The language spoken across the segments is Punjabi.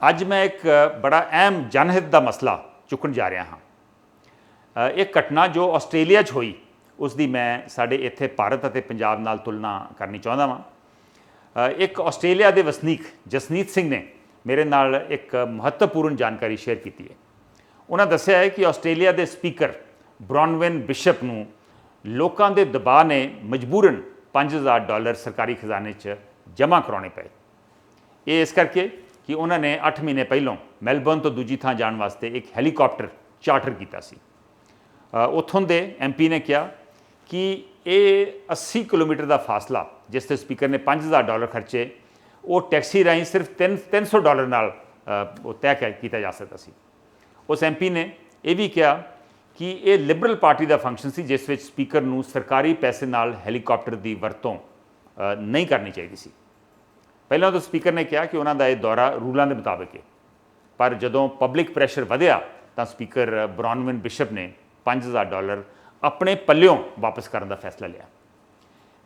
ਅੱਜ ਮੈਂ ਇੱਕ ਬੜਾ ਅਹਿਮ ਜਨਹਿਤ ਦਾ ਮਸਲਾ ਚੁੱਕਣ ਜਾ ਰਿਹਾ ਹਾਂ। ਇਹ ਘਟਨਾ ਜੋ ਆਸਟ੍ਰੇਲੀਆ 'ਚ ਹੋਈ, ਉਸ ਦੀ ਮੈਂ ਸਾਡੇ ਇੱਥੇ ਭਾਰਤ ਅਤੇ ਪੰਜਾਬ ਨਾਲ ਤੁਲਨਾ ਕਰਨੀ ਚਾਹੁੰਦਾ ਹਾਂ ਇੱਕ ਆਸਟ੍ਰੇਲੀਆ ਦੇ ਵਸਨੀਕ ਜਸਨੀਤ ਸਿੰਘ ਨੇ ਮੇਰੇ ਨਾਲ ਇੱਕ ਮਹੱਤਵਪੂਰਨ ਜਾਣਕਾਰੀ ਸ਼ੇਅਰ ਕੀਤੀ ਹੈ। ਉਹਨਾਂ ਦੱਸਿਆ ਹੈ ਕਿ ਆਸਟ੍ਰੇਲੀਆ ਦੇ ਸਪੀਕਰ ਬ੍ਰੌਨਵਿਨ ਬਿਸ਼ਪ ਨੂੰ ਲੋਕਾਂ ਦੇ ਦਬਾਅ ਨੇ ਮਜਬੂਰਨ 5000 ਡਾਲਰ ਸਰਕਾਰੀ ਖਜ਼ਾਨੇ 'ਚ ਜਮ੍ਹਾਂ ਕਰਾਉਣੇ ਪਏ। ਇਹ ਇਸ ਕਰਕੇ ਕਿ ਉਹਨਾਂ ਨੇ 8 ਮਹੀਨੇ ਪਹਿਲਾਂ ਮੈਲਬੌਰਨ ਤੋਂ ਦੂਜੀ ਥਾਂ ਜਾਣ ਵਾਸਤੇ ਇੱਕ ਹੈਲੀਕਾਪਟਰ ਚਾਰਟਰ ਕੀਤਾ ਸੀ। ਅ, ਉੱਥੋਂ ਦੇ ਐਮਪੀ ਨੇ ਕਿਹਾ ਕਿ ਇਹ 80 ਕਿਲੋਮੀਟਰ ਦਾ ਫਾਸਲਾ ਜਿਸ ਤੇ ਸਪੀਕਰ ਨੇ 5000 ਡਾਲਰ ਖਰਚੇ ਉਹ ਟੈਕਸੀ ਰਾਹੀਂ ਸਿਰਫ 3 300 ਡਾਲਰ ਨਾਲ ਉਹ ਤੈਅ ਕਰ- ਕੀਤਾ ਜਾ ਸਕਦਾ ਸੀ। ਉਸ ਐਮਪੀ ਨੇ ਇਹ ਵੀ ਕਿਹਾ ਕਿ ਇਹ ਲਿਬਰਲ ਪਾਰਟੀ ਦਾ ਫੰਕਸ਼ਨ ਸੀ ਜਿਸ ਵਿੱਚ ਸਪੀਕਰ ਨੂੰ ਸਰਕਾਰੀ ਪੈਸੇ ਨਾਲ ਹੈਲੀਕਾਪਟਰ ਦੀ ਵਰਤੋਂ ਨਹੀਂ ਕਰਨੀ ਚਾਹੀਦੀ ਸੀ। ਪਹਿਲਾਂ ਤਾਂ ਸਪੀਕਰ ਨੇ ਕਿਹਾ ਕਿ ਉਹਨਾਂ ਦਾ ਇਹ ਦੌਰਾ ਰੂਲਾਂ ਦੇ ਮੁਤਾਬਕ ਹੈ। ਪਰ ਜਦੋਂ ਪਬਲਿਕ ਪ੍ਰੈਸ਼ਰ ਵਧਿਆ, ਤਾਂ ਸਪੀਕਰ ਬ੍ਰੌਨਵਿਨ ਬਿਸ਼ਪ ਨੇ 5000 ਡਾਲਰ ਆਪਣੇ ਪੱਲਿਓਂ ਵਾਪਸ ਕਰਨ ਦਾ ਫੈਸਲਾ ਲਿਆ।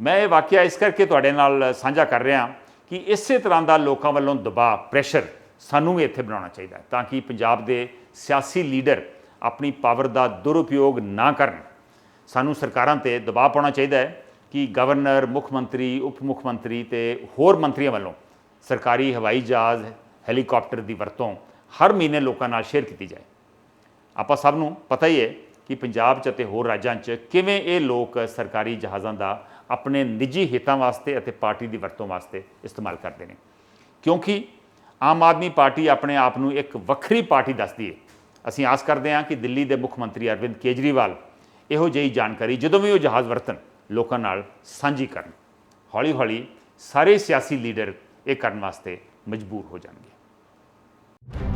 ਮੈਂ ਇਹ ਵਾਕਿਆ ਇਸ ਕਰਕੇ ਤੁਹਾਡੇ ਨਾਲ ਸਾਂਝਾ ਕਰ ਰਿਹਾ ਕਿ ਇਸੇ ਤਰ੍ਹਾਂ ਦਾ ਲੋਕਾਂ ਵੱਲੋਂ ਦਬਾਅ, ਪ੍ਰੈਸ਼ਰ ਸਾਨੂੰ ਵੀ ਇੱਥੇ ਬਣਾਉਣਾ ਚਾਹੀਦਾ ਤਾਂ ਕਿ ਪੰਜਾਬ ਦੇ ਸਿਆਸੀ ਲੀਡਰ ਆਪਣੀ ਪਾਵਰ ਦਾ ਦੁਰਉਪਯੋਗ ਨਾ ਕਰਨ। ਸਾਨੂੰ ਸਰਕਾਰਾਂ ਤੇ ਦਬਾਅ ਪਾਉਣਾ ਚਾਹੀਦਾ ਹੈ। ਕਿ ਗਵਰਨਰ, ਮੁੱਖ ਮੰਤਰੀ, ਉਪ ਮੁੱਖ ਮੰਤਰੀ ਤੇ ਹੋਰ ਮੰਤਰੀਆਂ ਵੱਲੋਂ ਸਰਕਾਰੀ ਹਵਾਈ ਜਹਾਜ਼, ਹੈਲੀਕਾਪਟਰ ਦੀ ਵਰਤੋਂ ਹਰ ਮਹੀਨੇ ਲੋਕਾਂ ਨਾਲ ਸ਼ੇਅਰ ਕੀਤੀ ਜਾਏ। ਆਪਾਂ ਸਭ ਨੂੰ ਪਤਾ ਹੀ ਹੈ ਕਿ ਪੰਜਾਬ 'ਚ ਅਤੇ ਹੋਰ ਰਾਜਾਂ 'ਚ ਕਿਵੇਂ ਇਹ ਲੋਕ ਸਰਕਾਰੀ ਜਹਾਜ਼ਾਂ ਦਾ ਆਪਣੇ ਨਿੱਜੀ ਹਿੱਤਾਂ ਵਾਸਤੇ ਅਤੇ ਪਾਰਟੀ ਦੀ ਵਰਤੋਂ ਵਾਸਤੇ ਇਸਤੇਮਾਲ ਕਰਦੇ ਨੇ। ਕਿਉਂਕਿ ਆਮ ਆਦਮੀ ਪਾਰਟੀ ਆਪਣੇ ਆਪ ਨੂੰ ਇੱਕ ਵੱਖਰੀ ਪਾਰਟੀ ਦੱਸਦੀ ਹੈ। ਅਸੀਂ ਆਸ ਕਰਦੇ ਹਾਂ ਕਿ ਦਿੱਲੀ ਦੇ ਮੁੱਖ ਮੰਤਰੀ ਅਰਵਿੰਦ ਕੇਜਰੀਵਾਲ ਇਹੋ ਜਿਹੀ ਜਾਣਕਾਰੀ ਜਦੋਂ ਵੀ ਉਹ ਜਹਾਜ਼ ਵਰਤਣ ਲੋਕਾਂ ਨਾਲ ਸਾਂਝੀ ਕਰਨ। ਹੌਲੀ-ਹੌਲੀ ਸਾਰੇ ਸਿਆਸੀ ਲੀਡਰ ਇਹ ਕਰਨ ਵਾਸਤੇ ਮਜਬੂਰ ਹੋ ਜਾਣਗੇ।